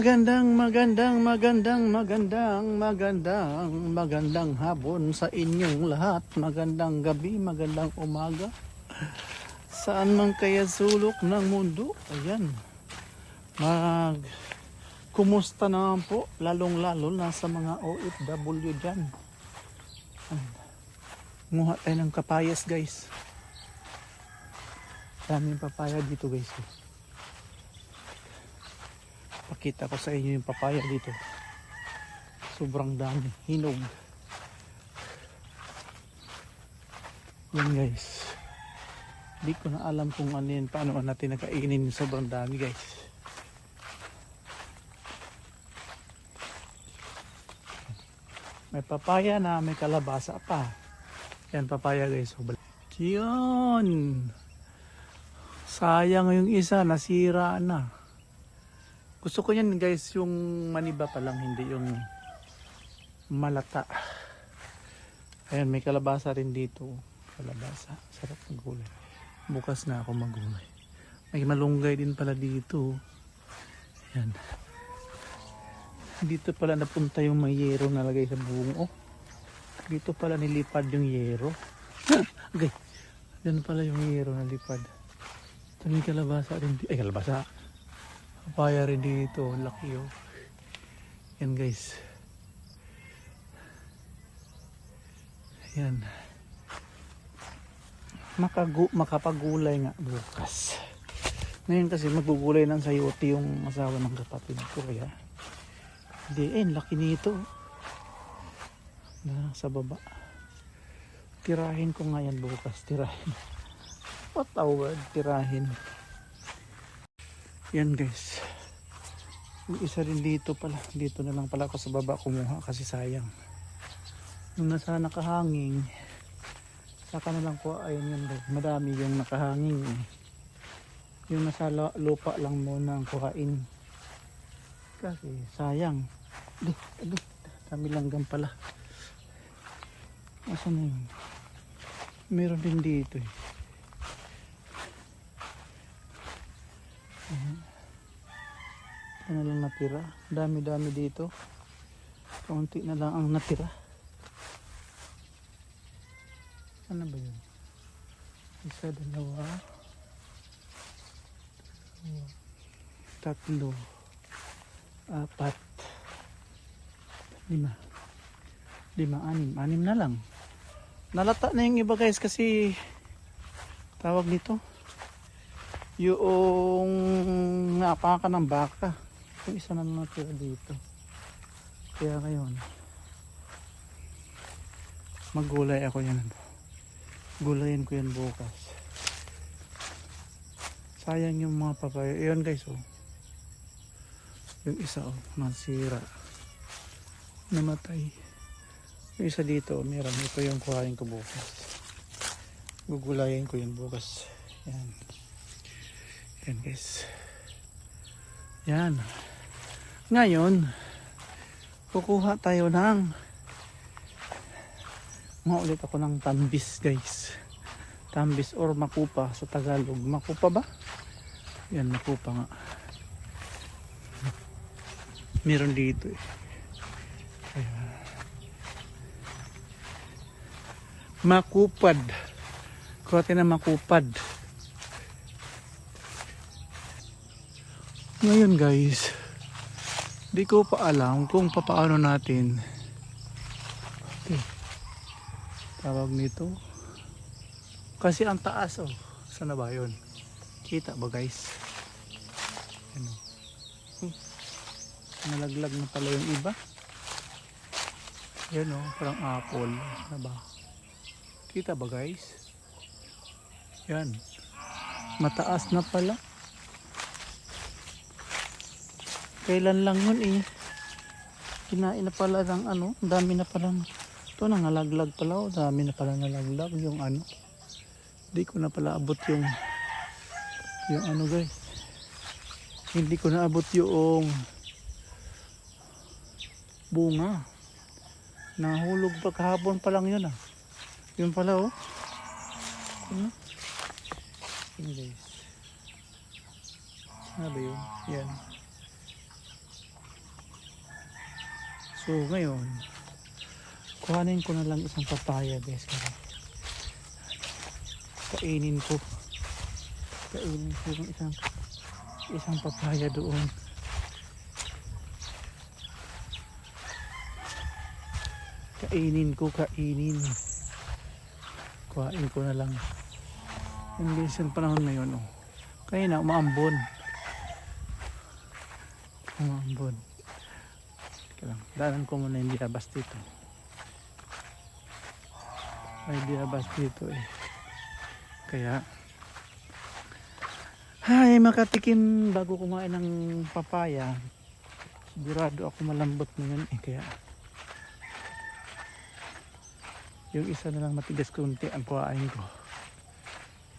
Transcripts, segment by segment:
Magandang, magandang, magandang, magandang, magandang, magandang hapon sa inyong lahat. Magandang gabi, magandang umaga. Saan man kaya sulok ng mundo. Ayan. Mag... Kumusta naman po? Lalong-lalo na sa mga OFW dyan. Nguha tayo ng kapayas guys. Daming papaya dito guys. eh. Pakita ko sa inyo yung papaya dito. Sobrang dami. Hinog. Yan guys. Di ko na alam kung ano yan. Paano natin nakainin. Sobrang dami guys. May papaya na may kalabasa pa. Yan papaya guys. Yun. Sayang yung isa. Nasira na. Gusto ko yan guys, yung maniba pa lang, hindi yung malata. Ayan, may kalabasa rin dito. Kalabasa. Sarap magulay. Bukas na ako magulay. May malunggay din pala dito. Ayan. Dito pala napunta yung may yero na lagay sa buong. Oh, dito pala nilipad yung yero. okay. Diyan pala yung yero na lipad. Ito may kalabasa rin. Ay, kalabasa. Papaya rin dito. Laki oh. Yan guys. Yan. Makagu makapagulay nga bukas. Ngayon kasi magugulay ng sayote yung asawa ng kapatid ko kaya. Hindi eh, laki nito. Na sa baba. Tirahin ko nga yan bukas. Tirahin. What a word, tirahin. Yan guys. Yung isa rin dito pala. Dito na lang pala ako sa baba kumuha kasi sayang. Yung nasa nakahanging. Saka na lang po ayun yun guys. Madami yung nakahanging. eh. Yung nasa lupa lang muna ang kuhain. Kasi sayang. Ado, ado. Dami langgam pala. Asan na yun? Meron din dito eh. Ito na lang natira. Dami-dami dito. Kaunti na lang ang natira. Ano ba yun? Isa, dalawa. dalawa, Tatlo. Apat. Lima. Lima, anim. Anim na lang. Nalata na yung iba guys kasi tawag nito yung napaka ng baka. Yung isa na natira dito. Kaya ngayon maggulay ako yan. Gulayin ko yan bukas. Sayang yung mga papaya. Yun guys oh. Yung isa oh nasira. Namatay. Yung isa dito oh, meron. Ito yung kuhain ko bukas. Gugulayin ko yun bukas. Yan yan guys. Yan. Ngayon, kukuha tayo ng mga ulit ako ng tambis guys. Tambis or makupa sa Tagalog. Makupa ba? Yan, makupa nga. Meron dito eh. Ayan. Makupad. Kuha tayo ng makupad. Ngayon guys, di ko pa alam kung papaano natin tawag nito. Kasi ang taas oh. Sana ba yun? Kita ba guys? Ano? Hmm. Nalaglag na pala yung iba. Yan oh, parang apple. Ano ba? Kita ba guys? Yan. Mataas na pala. Kailan lang yun eh. Kinain na pala ng ano, dami na pala. Ito nangalaglag pala, oh, dami na pala nalaglag yung ano. Hindi ko na pala abot yung yung ano guys. Hindi ko na abot yung bunga. Nahulog pa kahapon pa lang yun ah. Yun pala oh. Ano? Yun guys. Ano ba yun? Yan. So ngayon, kuhanin ko na lang isang papaya guys. Kainin ko. Kainin ko yung isang isang papaya doon. Kainin ko, kainin. Kuhain ko na lang. Yung ng panahon ngayon, oh. Kaya na, umaambon. Umaambon. Lang. Daanan ko muna yung dirabas dito. May dirabas dito eh. Kaya, ay makatikim bago kumain ng papaya. Sigurado ako malambot ngayon eh. Kaya, yung isa na lang matigas kunti ang kuhain ko.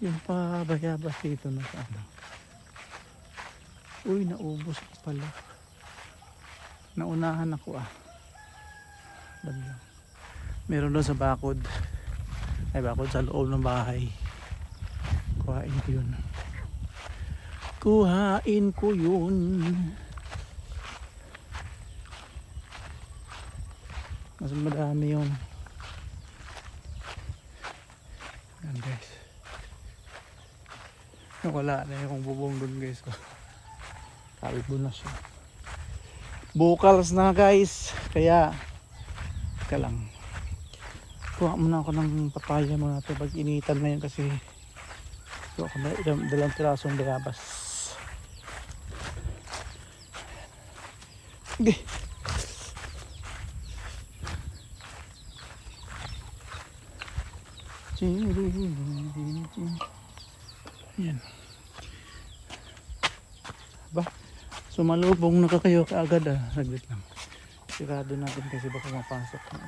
Yung pa bayabas dito na sa ano. Uy, naubos pala. Naunahan ako ah. Banda. Meron doon sa bakod. Ay bakod sa loob ng bahay. Kuhain ko yun. Kuhain ko yun. Mas madami yun. Yan guys. Wala na yung bubong doon guys. Kalbo na siya. Bukals na guys. Kaya, ka lang. Kuha muna ako ng papaya muna ito pag initan na yun kasi kuha ko na ilang, dalawang pirasong bayabas. Okay. Yan. Ba, sumalubong na ka kayo kaagad ah. Saglit lang. Sigurado natin kasi baka mapasok na.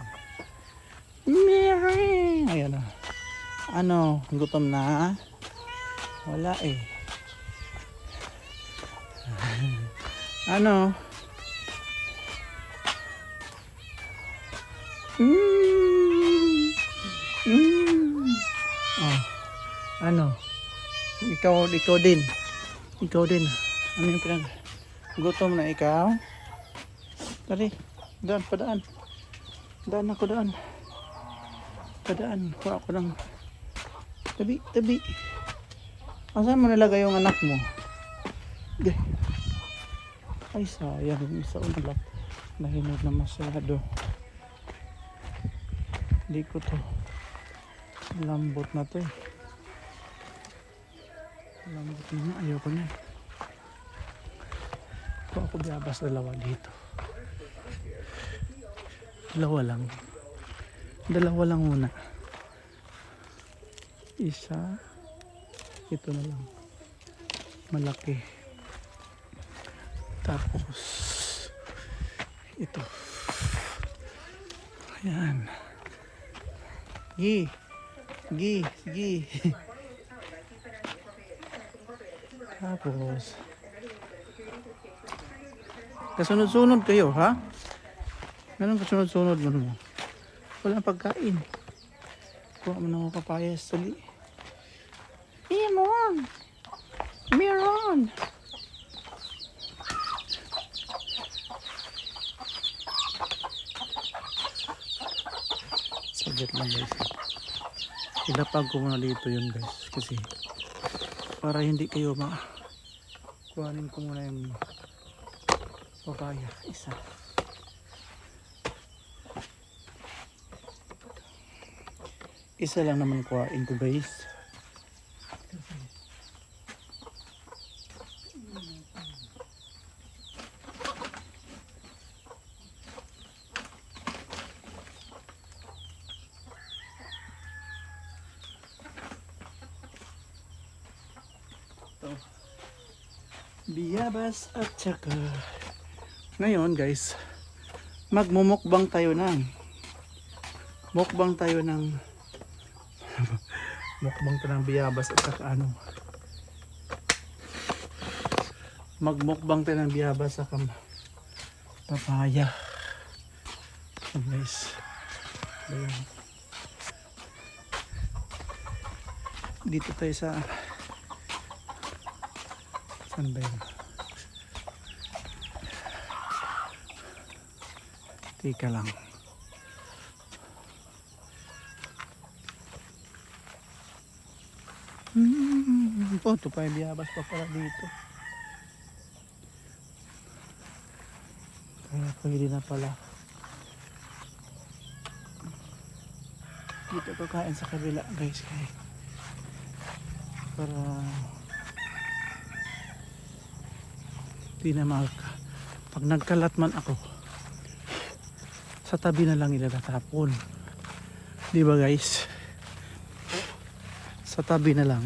Mary! Ayan ah. Ano, gutom na? Wala eh. ano? Mm. Mm. Oh. Ano? Ikaw, ikaw din. Ikaw din. Ano yung pinag... Gutom na ikaw? Dali. Daan, padaan. Daan ako, daan. Padaan. Kuha ako ng... Tabi, tabi. Asan mo nilagay yung anak mo? Gay. Ay, sayang. Yung isa umalak. Nahinod na masyado. Hindi ko to. Lambot na to eh. Lambot na. Ayoko na. Kung ako biyabas dalawa dito. Dalawa lang. Dalawa lang muna. Isa. Ito na lang. Malaki. Tapos ito. Ayan. Gi. Gi. Gi. Tapos Kasunod-sunod kayo, ha? Ganun kasunod-sunod mo mo. Walang pagkain. Kuha mo papaya sa sali. Meron! Meron! Saglit lang guys. Ilapag ko muna dito yun guys. Kasi para hindi kayo ma kuhanin ko muna yung papaya. Isa. Isa lang naman kuhain guys. Ito. Biyabas at saka ngayon guys, magmumukbang tayo ng mukbang tayo ng mukbang tayo ng biyabas at saka ano magmukbang tayo ng biyabas at saka papaya. Guys. Ayan. dito tayo sa saan Tika lang. Hmm, oh, ito pa yung biyabas pa pala dito. Kaya pwede na pala. Dito kakain sa kabila guys kaya para di na maka pag nagkalat man ako sa tabi na lang ilalatapon di ba guys? Sa tabi na lang.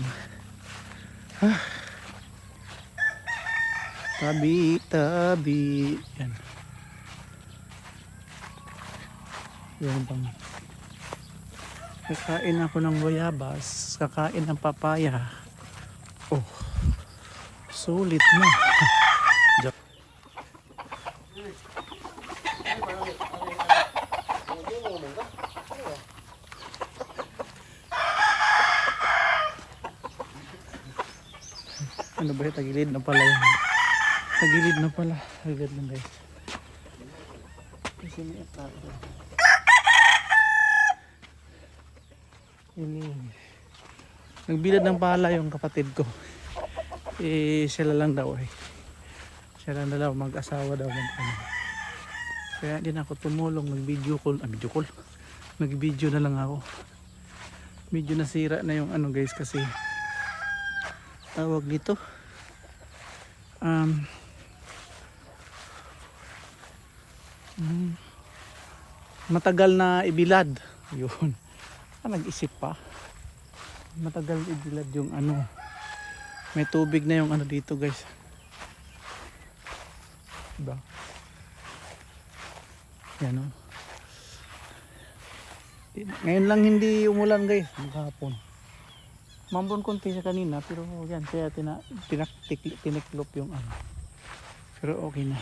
Ah. tabi tabi. Yan. Yan bang kakain ako ng bayabas kakain ng papaya. Oh. Sulit na Yun? Tagilid na pala yun. Tagilid na pala. Agad lang guys. Kasi may atake. Ini. Nagbilad ng pala yung kapatid ko. Eh, sila lang daw eh. Sila lang daw mag-asawa daw mag ano. Kaya din ako tumulong nag-video call, ah, video call. Nag-video na lang ako. Medyo nasira na yung ano guys kasi tawag dito um, mm, matagal na ibilad. Yun. Ah, nag-isip pa. Matagal ibilad yung ano. May tubig na yung ano dito guys. Diba? Yan o ngayon lang hindi umulan guys. Maghapon Mambon konti sa kanina pero yan kaya tina, tinak, tik- tiniklop yung ano. Pero okay na.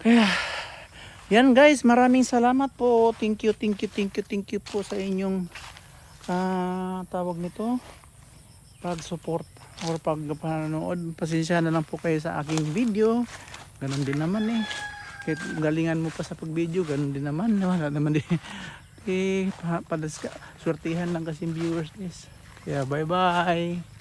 Kaya yan guys, maraming salamat po. Thank you, thank you, thank you, thank you po sa inyong ah, tawag nito pag-support or pag panonood. Pasensya na lang po kayo sa aking video. Ganon din naman eh. Kahit galingan mo pa sa pag-video, ganon din naman. Wala naman din eh, pa, padas ka, swertihan lang kasi viewers guys. Kaya bye bye.